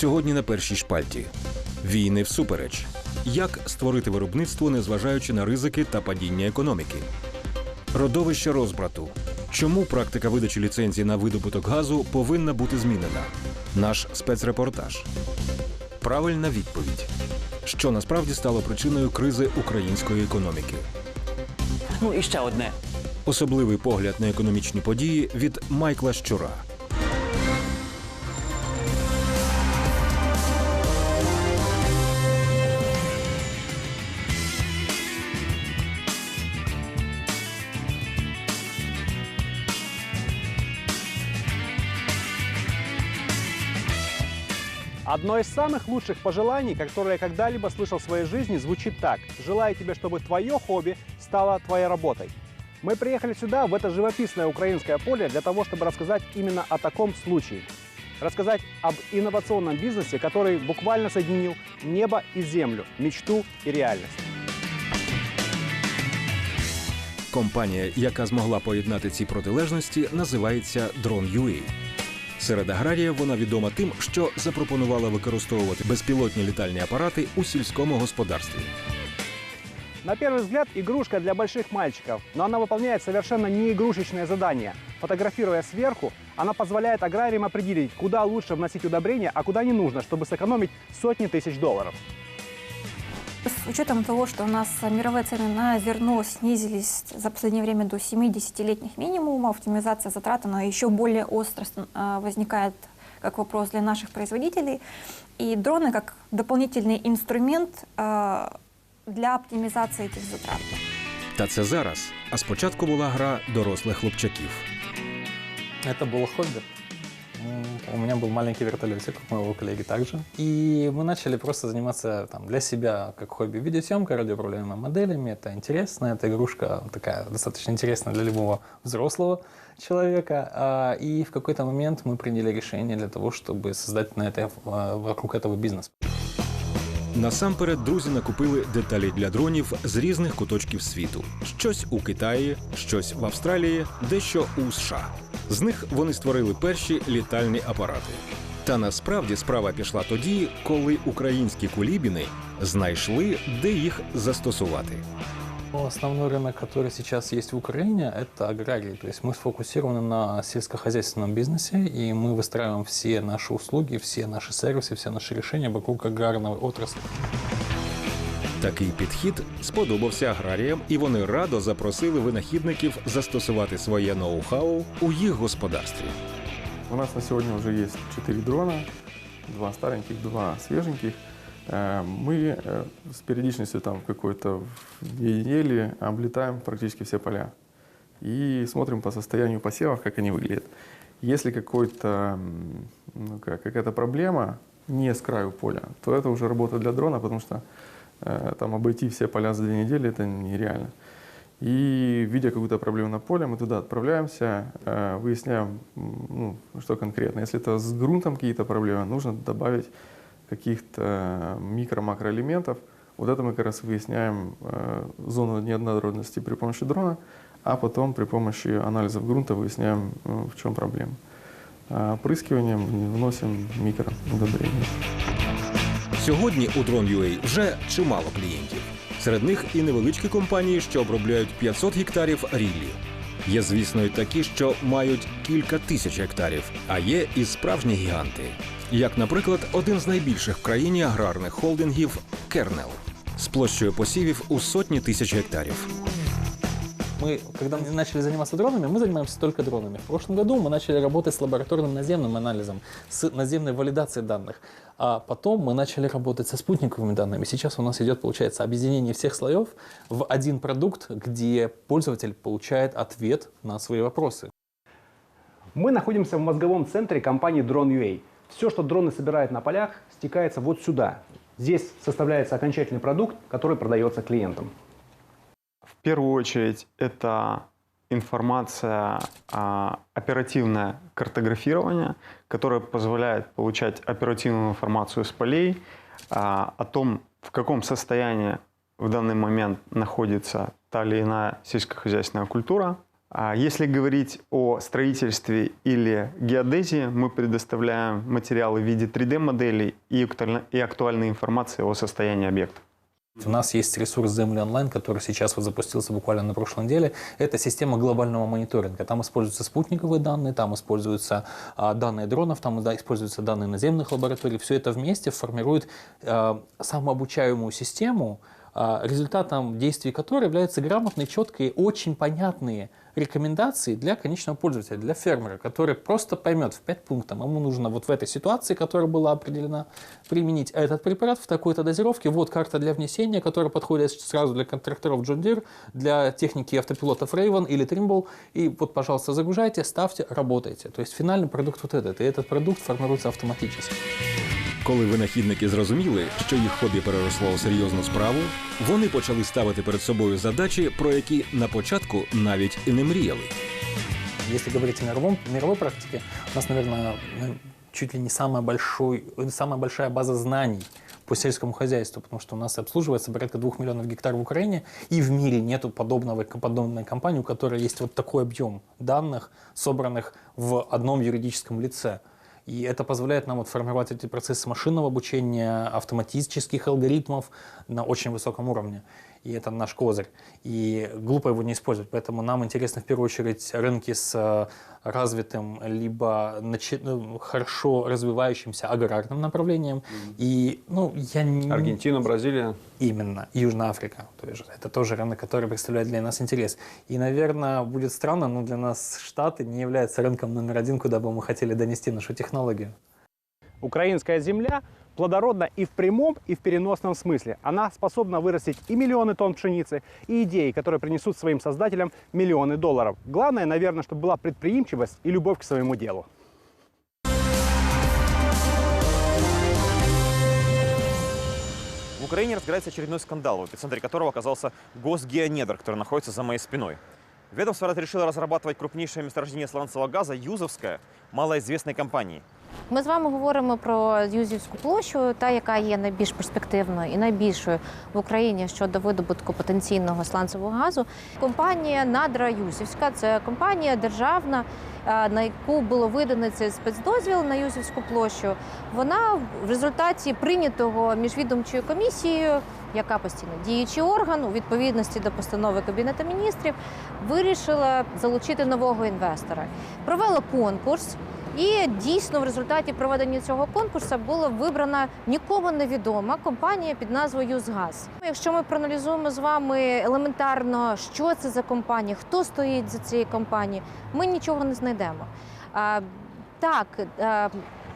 Сьогодні на першій шпальті. Війни всупереч. Як створити виробництво, незважаючи на ризики та падіння економіки? Родовище розбрату. Чому практика видачі ліцензій на видобуток газу повинна бути змінена? Наш спецрепортаж. Правильна відповідь. Що насправді стало причиною кризи української економіки? Ну і ще одне. Особливий погляд на економічні події від Майкла Щура. Одно из самых лучших пожеланий, которое я когда-либо слышал в своей жизни, звучит так. Желаю тебе, чтобы твое хобби стало твоей работой. Мы приехали сюда, в это живописное украинское поле, для того, чтобы рассказать именно о таком случае. Рассказать об инновационном бизнесе, который буквально соединил небо и землю, мечту и реальность. Компанія, яка змогла поєднати ці протилежності, називається Drone.ua. Серед аграріїв вона відома тим, що запропонувала використовувати безпілотні літальні апарати у сільському господарстві. На первый взгляд, игрушка для больших мальчиков, но она выполняет совершенно не игрушечное задание. Фотографируя сверху, она позволяет аграриям определить, куда лучше вносить удобрения, а куда не нужно, чтобы сэкономить сотни тысяч долларов. С учетом того, что у нас мировые цены на зерно снизились за последнее время до 70-летних минимумов, оптимизация затрат, она еще более остро а, возникает как вопрос для наших производителей. И дроны как дополнительный инструмент а, для оптимизации этих затрат. Та це зараз. А спочатку була гра дорослих хлопчаків. Это было хобби. У меня был маленький вертолетик, у моего коллеги также. И мы начали просто заниматься там, для себя, как хобби, видеосъемка, радиоуправляемыми моделями. Это интересно, эта игрушка такая достаточно интересная для любого взрослого человека. А, И в какой-то момент мы приняли решение для того, чтобы создать на это, а, вокруг этого бизнес. Насамперед друзі накупили деталі для дронів з різних куточків світу: щось у Китаї, щось в Австралії, дещо у США. З них вони створили перші літальні апарати. Та насправді справа пішла тоді, коли українські кулібіни знайшли, де їх застосувати. Ну, Основной рынок, который сейчас есть в Украине, это аграрий. То есть мы сфокусированы на сельскохозяйственном бизнесе, и мы выстраиваем все наши услуги, все наши сервисы, все наши решения вокруг аграрной отрасли. Такий підхід сподобався аграріям, і вони радо запросили винахідників застосувати своє ноу-хау у їх господарстві. У нас на сегодня уже есть 4 дрона, два стареньких, два свеженьких. Э, Мы э, с периодичностью там какой-то недели облетаем практически все поля и смотрим по состоянию посевов, как они выглядят. Если какой-то, ну, как, какая-то проблема не с краю поля, то это уже работа для дрона, потому что э, там обойти все поля за две недели это нереально. И видя какую-то проблему на поле, мы туда отправляемся, э, выясняем, ну, что конкретно. Если это с грунтом какие-то проблемы, нужно добавить каких-то микро-макроэлементов. Вот это мы как раз выясняем э, зону неоднородности при помощи дрона, а потом при помощи анализов грунта выясняем, э, в чем проблема. А Опрыскиванием вносим микроудобрения. Сьогодні у Drone.ua вже чимало клієнтів. Серед них і невеличкі компанії, що обробляють 500 гектарів ріллі. Є, звісно, і такі, що мають кілька тисяч гектарів, а є і справжні гіганти. Як, наприклад, один з найбільших в країні аграрних холдингів Кернел з площею посівів у сотні тисяч гектарів. Мы, когда мы начали заниматься дронами, мы занимаемся только дронами. В прошлом году мы начали работать с лабораторным наземным анализом, с наземной валидацией данных. А потом мы начали работать со спутниковыми данными. Сейчас у нас идет, получается, объединение всех слоев в один продукт, где пользователь получает ответ на свои вопросы. Мы находимся в мозговом центре компании Drone.ua. Все, что дроны собирают на полях, стекается вот сюда. Здесь составляется окончательный продукт, который продается клиентам. В первую очередь это информация, а, оперативное картографирование, которое позволяет получать оперативную информацию с полей а, о том, в каком состоянии в данный момент находится та или иная сельскохозяйственная культура, Если говорить о строительстве или геодезии, мы предоставляем материалы в виде 3D-моделей и актуально- и актуальной информации о состоянии объекта. У нас есть ресурс Земли онлайн, который сейчас вот запустился буквально на прошлой неделе. Это система глобального мониторинга. Там используются спутниковые данные, там используются а, данные дронов, там да, используются данные наземных лабораторий. Все это вместе формирует а, самообучаемую систему, а, результатом действий которой являются грамотные, четкие, очень понятные рекомендации для конечного пользователя, для фермера, который просто поймет в 5 пунктов, ему нужно вот в этой ситуации, которая была определена, применить этот препарат в такой-то дозировке. Вот карта для внесения, которая подходит сразу для тракторов John Deere, для техники автопилотов Raven или Trimble. И вот, пожалуйста, загружайте, ставьте, работайте. То есть финальный продукт вот этот. И этот продукт формируется автоматически. Коли винахідники зрозуміли, що їх хобі переросло у серйозну справу, вони почали ставити перед собою задачі, про які на початку навіть і не мріяли. Если говорить о мировом, мировой практике, у нас, наверное, ну, чуть ли не самая, большой, самая большая база знаний по сельскому хозяйству, потому что у нас обслуживается порядка двух миллионов гектаров в Украине, и в мире нету подобного, подобной компании, у которой есть вот такой объем данных, собранных в одном юридическом лице. И это позволяет нам вот формировать эти процессы машинного обучения, автоматических алгоритмов на очень высоком уровне. И это наш козырь. И глупо его не использовать. Поэтому нам интересно в первую очередь рынки с э, развитым, либо начи- ну, хорошо развивающимся аграрным направлением. И, ну, я не... Аргентина, Бразилия. Именно. И Южная Африка. То есть это тоже рынок, который представляет для нас интерес. И, наверное, будет странно, но для нас Штаты не являются рынком номер один, куда бы мы хотели донести нашу технологию. Украинская земля плодородна и в прямом, и в переносном смысле. Она способна вырастить и миллионы тонн пшеницы, и идеи, которые принесут своим создателям миллионы долларов. Главное, наверное, чтобы была предприимчивость и любовь к своему делу. В Украине разгорается очередной скандал, в эпицентре которого оказался Госгеонедр, который находится за моей спиной. Ведомство решило разрабатывать крупнейшее месторождение сланцевого газа Юзовское малоизвестной компании. Ми з вами говоримо про Юзівську площу, та яка є найбільш перспективною і найбільшою в Україні щодо видобутку потенційного сланцевого газу. Компанія Надра Юзівська це компанія державна, е, на яку було видано цей спецдозвіл на Юзівську площу. Вона в результаті прийнятого міжвідомчою комісією, яка постійно діючий орган у відповідності до постанови Кабінету міністрів, вирішила залучити нового інвестора. Провела конкурс. І дійсно в результаті проведення цього конкурсу була вибрана нікому невідома компанія під назвою «Юзгаз». Якщо ми проаналізуємо з вами елементарно, що це за компанія, хто стоїть за цією компанією, ми нічого не знайдемо. А, так, а,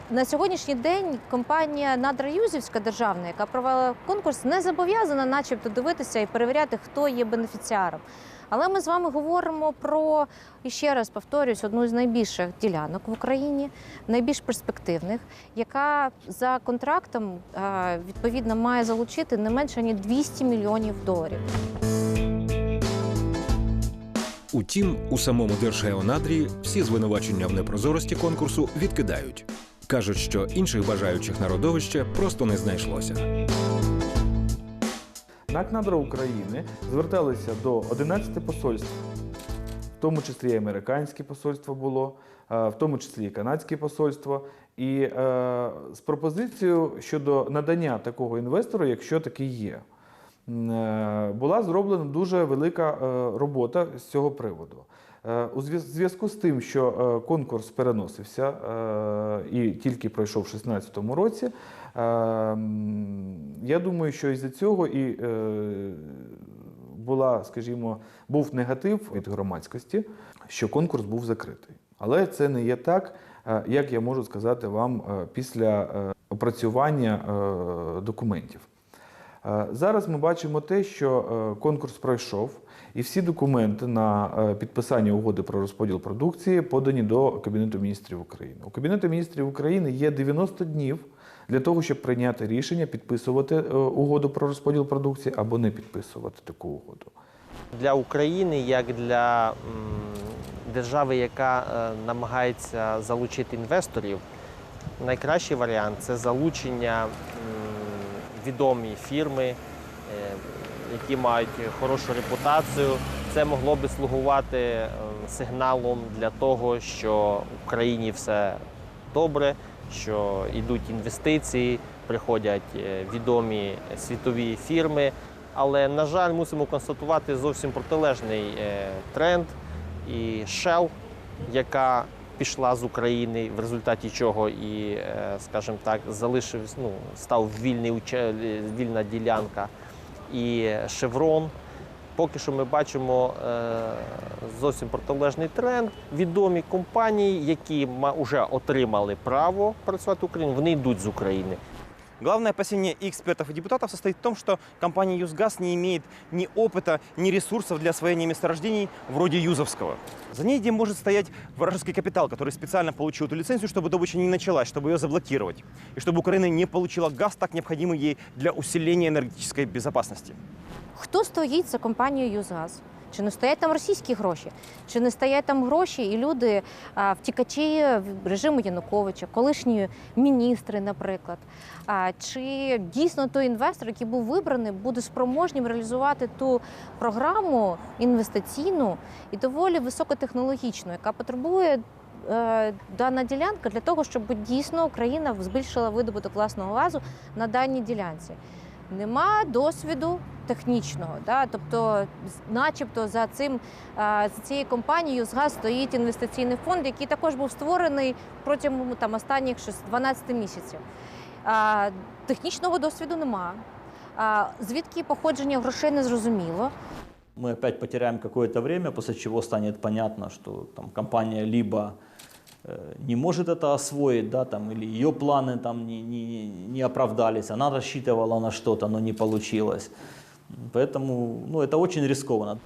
на сьогоднішній день компанія Надра Юзівська державна, яка провела конкурс, не зобов'язана, начебто, дивитися і перевіряти, хто є бенефіціаром. Але ми з вами говоримо про і ще раз повторюсь, одну з найбільших ділянок в Україні, найбільш перспективних, яка за контрактом е, відповідно має залучити не менше ніж 200 мільйонів доларів. Утім, у самому Держгеонадрі всі звинувачення в непрозорості конкурсу відкидають. Кажуть, що інших бажаючих на родовище просто не знайшлося. НАК «Надра України зверталися до 11 посольств, в тому числі і американське посольство було, е, в тому числі і канадське посольство, і е, з пропозицією щодо надання такого інвестору, якщо такий є. Е, Була зроблена дуже велика робота з цього приводу. У зв'язку з тим, що конкурс переносився і тільки пройшов в 2016 році, я думаю, що із-за цього і е, була, скажімо, був негатив від громадськості, що конкурс був закритий. Але це не є так, е, як я можу сказати вам е, після опрацювання документів. Зараз ми бачимо те, що конкурс пройшов, і всі документи на підписання угоди про розподіл продукції подані до Кабінету міністрів України. У Кабінету міністрів України є 90 днів для того, щоб прийняти рішення підписувати е, угоду про розподіл продукції або не підписувати таку угоду. для України, як для держави, яка е, намагається залучити інвесторів, найкращий варіант це залучення відомі фірми, е, які мають хорошу репутацію. Це могло би слугувати сигналом для того, що в країні все добре, що йдуть інвестиції, приходять е, відомі світові фірми. Але, на жаль, мусимо констатувати зовсім протилежний е, тренд. І Shell, яка пішла з України, в результаті чого і, е, скажімо так, залишив, ну, став вільний, вільна ділянка, і Chevron. Поки що ми бачимо е, зовсім протилежний тренд. Відомі компанії, які вже отримали право працювати в Україні, вони йдуть з України. Главное опасение и экспертов, и депутатов состоит в том, что компания «Юзгаз» не имеет ни опыта, ни ресурсов для освоения месторождений вроде Юзовского. За ней где может стоять вражеский капитал, который специально получил эту лицензию, чтобы добыча не началась, чтобы ее заблокировать, и чтобы Украина не получила газ, так необходимый ей для усиления энергетической безопасности. Хто стоїть за компанією «Юзгаз»? Чи не стоять там російські гроші? Чи не стоять там гроші і люди, втікачі режиму Януковича, колишні міністри, наприклад? Чи дійсно той інвестор, який був вибраний, буде спроможнім реалізувати ту програму інвестиційну і доволі високотехнологічну, яка потребує е, дана ділянка для того, щоб дійсно Україна збільшила видобуток власного газу на даній ділянці? Нема досвіду технічного. Да? Тобто, начебто, за цим за цією компанією «Згаз» стоїть інвестиційний фонд, який також був створений протягом там останніх щось 12 місяців. Технічного досвіду нема. Звідки походження грошей не зрозуміло. мы опять потеряем какое-то время, после чего станет понятно, что там, компания либо не может это освоить, да, там, или ее планы там, не, не, не оправдались, она рассчитывала на что-то, но не получилось. Поэтому ну, это очень рискованно.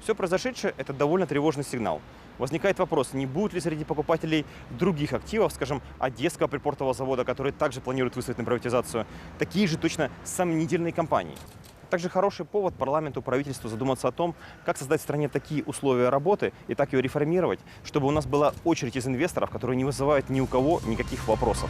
Все произошедшее – это довольно тревожный сигнал. Возникает вопрос, не будет ли среди покупателей других активов, скажем, Одесского припортового завода, который также планирует выставить на приватизацию, такие же точно сомнительные компании. Также хороший повод парламенту, правительству задуматься о том, как создать в стране такие условия работы и так ее реформировать, чтобы у нас была очередь из инвесторов, которые не вызывают ни у кого никаких вопросов.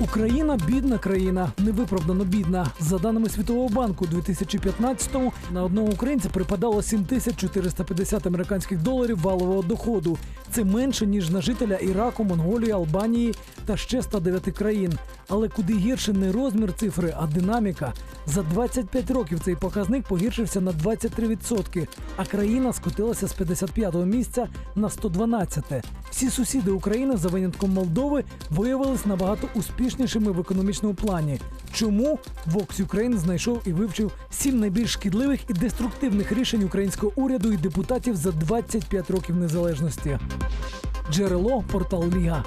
Україна бідна країна, невиправдано бідна. За даними Світового банку, у 2015-му на одного українця припадало 7450 американських доларів валового доходу. Це менше ніж на жителя Іраку, Монголії, Албанії та ще 109 країн. Але куди гірше не розмір цифри, а динаміка. За 25 років цей показник погіршився на 23%, а країна скотилася з 55-го місця на 112-те. Всі сусіди України, за винятком Молдови, виявились набагато успішнішими в економічному плані. Чому Vox Ukraine знайшов і вивчив сім найбільш шкідливих і деструктивних рішень українського уряду і депутатів за 25 років незалежності? Джерело портал Ліга.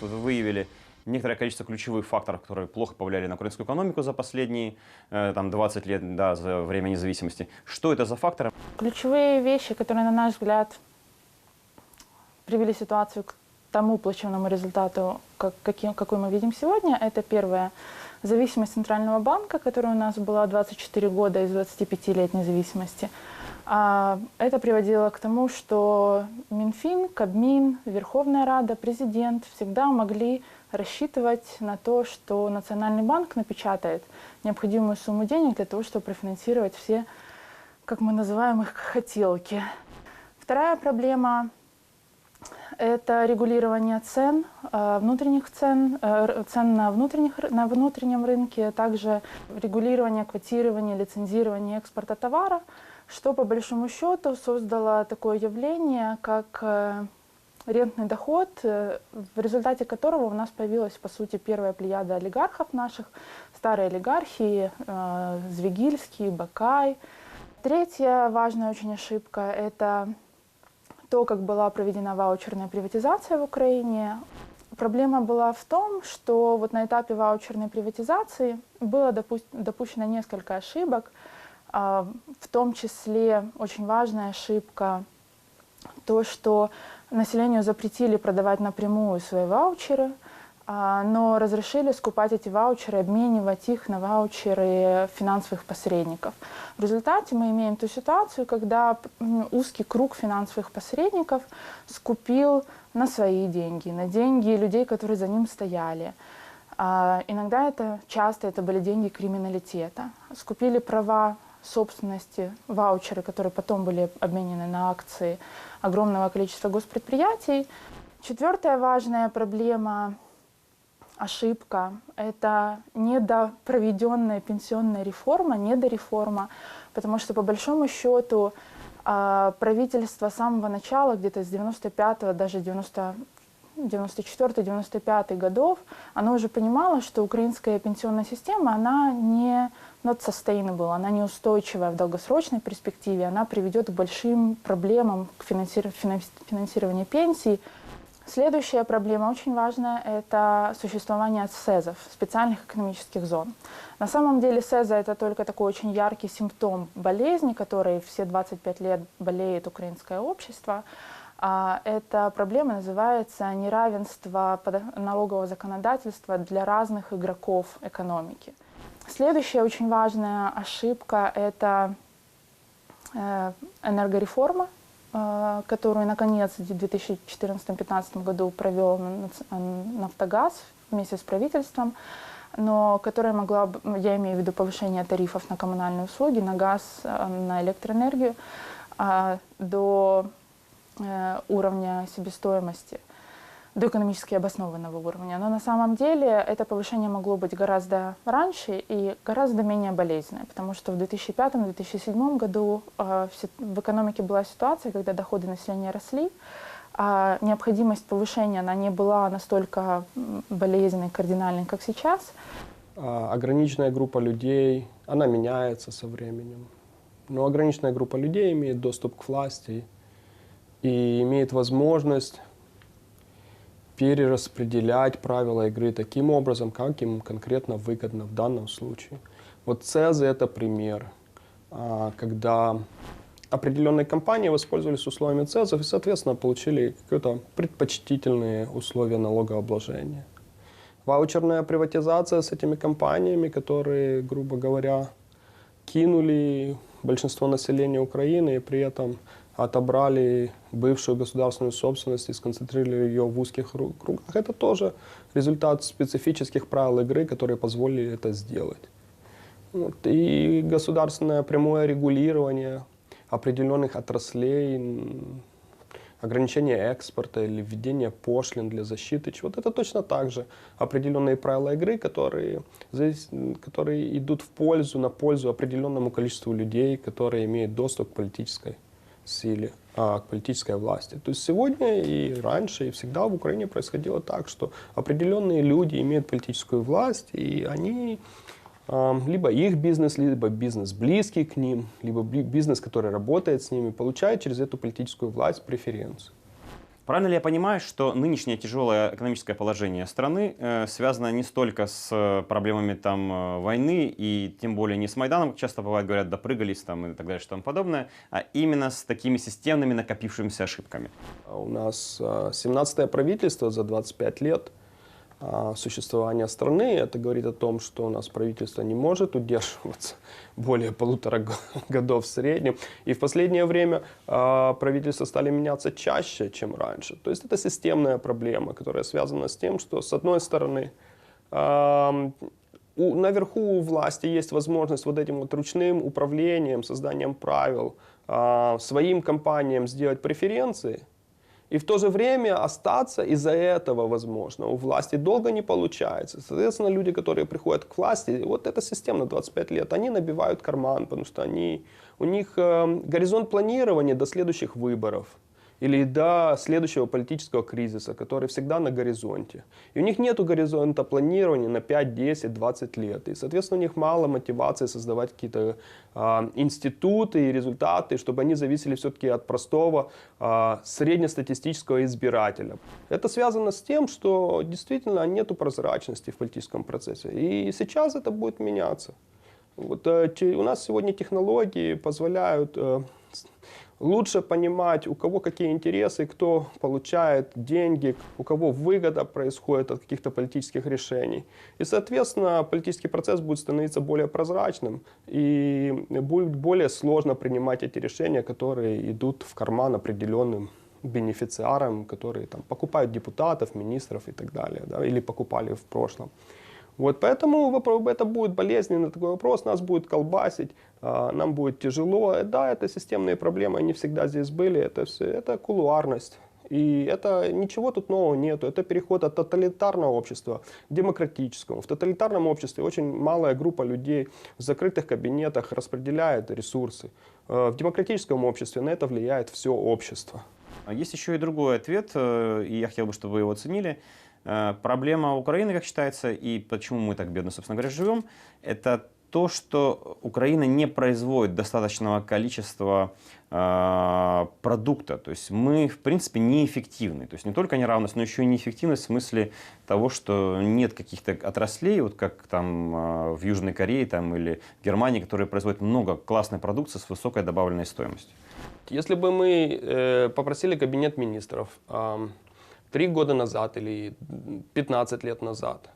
Вот Вы выявили некоторое количество ключевых факторов, которые плохо повлияли на украинскую экономику за последние э, там, 20 лет, да, за время независимости. Что это за факторы? Ключевые вещи, которые, на наш взгляд, привели ситуацию к тому плачевному результату, как, каким, какой мы видим сегодня, это первое – зависимость Центрального банка, которая у нас была 24 года из 25 лет независимости. А, Это приводило к тому, что Минфин, Кабмин, Верховная Рада, президент всегда могли рассчитывать на то, что Национальный банк напечатает необходимую сумму денег для того, чтобы профинансировать все, как мы называем их, хотелки. Вторая проблема – это регулирование цен, э, внутренних цен, э, цен на, внутренних, на внутреннем рынке, также регулирование, квотирование, лицензирование экспорта товара, что по большому счету создало такое явление, как э, рентный доход, э, в результате которого у нас появилась, по сути, первая плеяда олигархов наших, старые олигархи, э, Звегильский, Бакай. Третья важная очень ошибка – это то, как была проведена ваучерная приватизация в Украине. Проблема была в том, что вот на этапе ваучерной приватизации было допу- допущено несколько ошибок, в том числе очень важная ошибка то, что населению запретили продавать напрямую свои ваучеры, а, но разрешили скупать эти ваучеры, обменивать их на ваучеры финансовых посредников. В результате мы имеем ту ситуацию, когда узкий круг финансовых посредников скупил на свои деньги, на деньги людей, которые за ним стояли. А иногда это, часто это были деньги криминалитета. Скупили права собственности, ваучеры, которые потом были обменены на акции огромного количества госпредприятий. Четвертая важная проблема, ошибка, это недопроведенная пенсионная реформа, недореформа, потому что по большому счету а, правительство с самого начала, где-то с 95-го, даже 90 94-95 годов, оно уже понимало, что украинская пенсионная система, она не not sustainable, она неустойчивая в долгосрочной перспективе, она приведет к большим проблемам к финансиров... финансированию пенсий. Следующая проблема, очень важная, это существование СЭЗов, специальных экономических зон. На самом деле СЭЗа это только такой очень яркий симптом болезни, которой все 25 лет болеет украинское общество. А Эта проблема называется неравенство налогового законодательства для разных игроков экономики. Следующая очень важная ошибка – это э, энергореформа, э, которую, наконец, в 2014-2015 году провел «Нафтогаз» вместе с правительством, но которая могла, я имею в виду повышение тарифов на коммунальные услуги, на газ, э, на электроэнергию, а, до Э, уровня себестоимости до экономически обоснованного уровня. Но на самом деле это повышение могло быть гораздо раньше и гораздо менее болезненное, потому что в 2005-2007 году э, в экономике была ситуация, когда доходы населения росли, а необходимость повышения она не была настолько болезненной, кардинальной, как сейчас. А, ограниченная группа людей, она меняется со временем. Но ограниченная группа людей имеет доступ к власти, и имеет возможность перераспределять правила игры таким образом, как им конкретно выгодно в данном случае. Вот ЦЕЗы это пример, а, когда определенные компании воспользовались условиями ЦЕЗов и, соответственно, получили какие-то предпочтительные условия налогообложения. Ваучерная приватизация с этими компаниями, которые, грубо говоря, кинули большинство населения Украины и при этом отобрали бывшую государственную собственность и сконцентрировали ее в узких кругах. Это тоже результат специфических правил игры, которые позволили это сделать. Вот. И государственное прямое регулирование определенных отраслей, ограничение экспорта или введение пошлин для защиты, вот это точно так же определенные правила игры, которые, которые идут в пользу, на пользу определенному количеству людей, которые имеют доступ к политической силе, а, к политической власти. То есть сегодня и раньше, и всегда в Украине происходило так, что определенные люди имеют политическую власть, и они а, либо их бизнес, либо бизнес близкий к ним, либо бизнес, который работает с ними, получает через эту политическую власть преференцию. Правильно ли я понимаю, что нынешнее тяжелое экономическое положение страны э, связано не столько с э, проблемами там э, войны и тем более не с Майданом, как часто бывает, говорят, допрыгались там и так далее, что там подобное, а именно с такими системными накопившимися ошибками? У нас 17-е правительство за 25 лет а, существования страны. Это говорит о том, что у нас правительство не может удерживаться более полутора годов в среднем. И в последнее время а, правительства стали меняться чаще, чем раньше. То есть это системная проблема, которая связана с тем, что с одной стороны у, наверху у власти есть возможность вот этим вот ручным управлением, созданием правил, а, своим компаниям сделать преференции – и в то же время остаться из-за этого возможно. У власти долго не получается. Соответственно, люди, которые приходят к власти, вот эта система на 25 лет, они набивают карман, потому что они, у них э, горизонт планирования до следующих выборов или до следующего политического кризиса, который всегда на горизонте. И у них нет горизонта планирования на 5, 10, 20 лет. И, соответственно, у них мало мотивации создавать какие-то э, институты и результаты, чтобы они зависели все-таки от простого э, среднестатистического избирателя. Это связано с тем, что действительно нет прозрачности в политическом процессе. И сейчас это будет меняться. Вот, э, у нас сегодня технологии позволяют э, лучше понимать, у кого какие интересы, кто получает деньги, у кого выгода происходит от каких-то политических решений. И, соответственно, политический процесс будет становиться более прозрачным, и будет более сложно принимать эти решения, которые идут в карман определенным бенефициарам, которые там, покупают депутатов, министров и так далее, да, или покупали в прошлом. Вот поэтому это будет болезненный такой вопрос, нас будет колбасить, а, нам будет тяжело. Да, это системные проблемы, они всегда здесь были, это все, это кулуарность. И это ничего тут нового нету. Это переход от тоталитарного общества к демократическому. В тоталитарном обществе очень малая группа людей в закрытых кабинетах распределяет ресурсы. Э, В демократическом обществе на это влияет все общество. А Есть еще и другой ответ, э, и я хотел бы, чтобы вы его оценили. Э, проблема Украины, как считается, и почему мы так бедно, собственно говоря, живем, это то, что Украина не производит достаточного количества э, продукта. То есть мы, в принципе, неэффективны. То есть не только неравность, но еще и неэффективность в смысле того, что нет каких-то отраслей, вот как там э, в Южной Корее там, или Германии, которые производят много классной продукции с высокой добавленной стоимостью. Если бы мы э, попросили кабинет министров э, 3 года назад или 15 лет назад,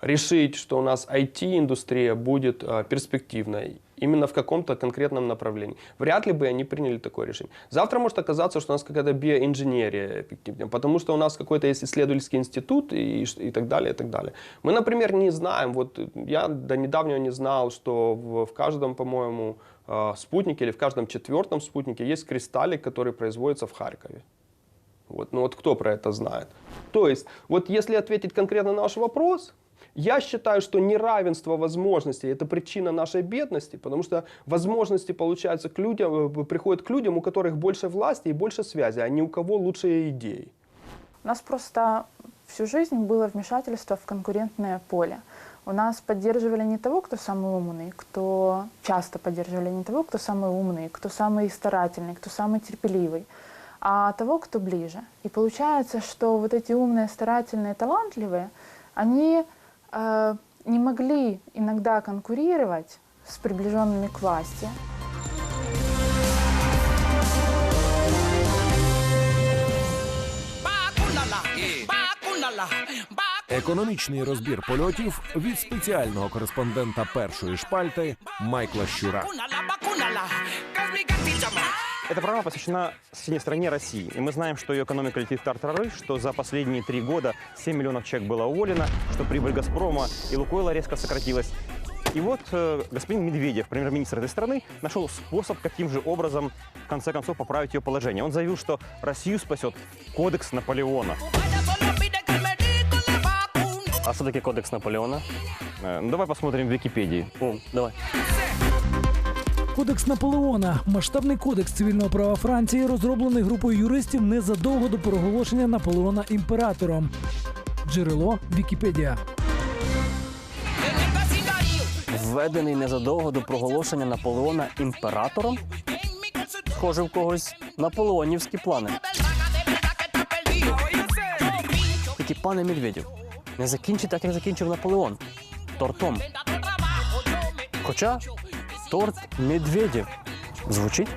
решить, что у нас IT-индустрия будет э, перспективной именно в каком-то конкретном направлении. Вряд ли бы они приняли такое решение. Завтра может оказаться, что у нас какая-то биоинженерия эффективнее, потому что у нас какой-то есть исследовательский институт и, и так далее, и так далее. Мы, например, не знаем, вот э, я до недавнего не знал, что в, в каждом, по-моему, э, спутнике или в каждом четвертом спутнике есть кристаллик, который производится в Харькове. Вот, ну вот кто про это знает? То есть, вот если ответить конкретно на ваш вопрос, я считаю, что неравенство возможностей – это причина нашей бедности, потому что возможности, получается, к людям, э, приходят к людям, у которых больше власти и больше связи, а не у кого лучшие идеи. У нас просто всю жизнь было вмешательство в конкурентное поле. У нас поддерживали не того, кто самый умный, кто часто поддерживали не того, кто самый умный, кто самый старательный, кто самый терпеливый, а того, кто ближе. И получается, что вот эти умные, старательные, талантливые, они э, не могли иногда конкурировать с приближенными к власти. Економічний розбір польотів від спеціального кореспондента першої шпальти Майкла Щура. Эта программа посвящена соседней стране России. И мы знаем, что ее экономика летит в тартарары, что за последние три года 7 миллионов человек было уволено, что прибыль «Газпрома» и «Лукойла» резко сократилась. И вот э, господин Медведев, премьер-министр этой страны, нашел способ, каким же образом, в конце концов, поправить ее положение. Он заявил, что Россию спасет кодекс Наполеона. А что такое кодекс Наполеона? Э, ну, давай посмотрим в Википедии. О, давай. Кодекс Наполеона масштабний кодекс цивільного права Франції, розроблений групою юристів незадовго до проголошення Наполеона імператором. Джерело Вікіпедія. Введений незадовго до проголошення Наполеона імператором. Схоже, в когось наполеонівські плани. Тільки пане Медведєв, не закінчить так, як закінчив Наполеон. Тортом. Хоча торт Медведєв звучить.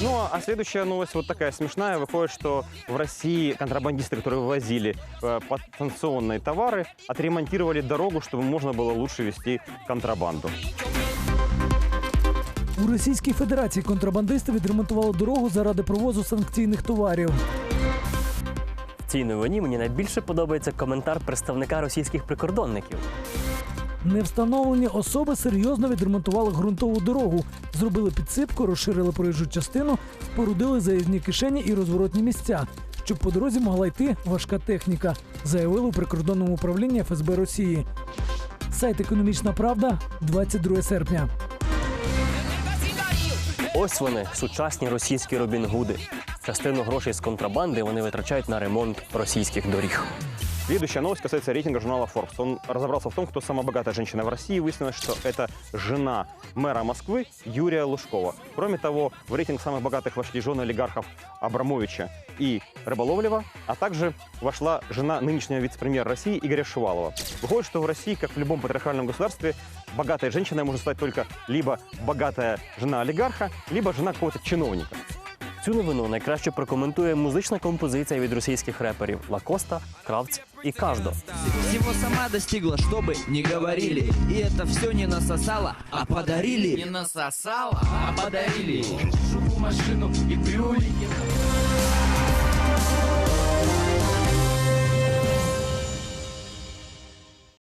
Ну, а следующая новость вот такая смешная. Выходит, что в России контрабандисты, которые вывозили э, подстанционные товары, отремонтировали дорогу, чтобы можно было лучше вести контрабанду. У Російській Федерації контрабандисти відремонтували дорогу заради провозу санкційних товарів. В цій новині мені найбільше подобається коментар представника російських прикордонників. Невстановлені особи серйозно відремонтували ґрунтову дорогу, зробили підсипку, розширили проїжджу частину, спорудили заїзні кишені і розворотні місця, щоб по дорозі могла йти важка техніка, заявили у прикордонному управлінні ФСБ Росії. Сайт Економічна Правда, 22 серпня. Ось вони, сучасні російські Робін Гуди. Частину грошей з контрабанди вони витрачають на ремонт російських доріг. Следующая новость касается рейтинга журнала Forbes. Он разобрался в том, кто самая богатая женщина в России. Выяснилось, что это жена мэра Москвы Юрия Лужкова. Кроме того, в рейтинг самых богатых вошли жены олигархов Абрамовича и Рыболовлева, а также вошла жена нынешнего вице-премьера России Игоря Шувалова. Выходит, что в России, как в любом патриархальном государстве, богатой женщиной может стать только либо богатая жена олигарха, либо жена какого-то чиновника. Цю новину найкраще прокоментує музична композиція від російських реперів Лакоста, Кравц і Каждо. Всего сама достигла, что не говорили. И это все не насосало, а подарили. Не насосало, а подарили. Живу машину и брюлики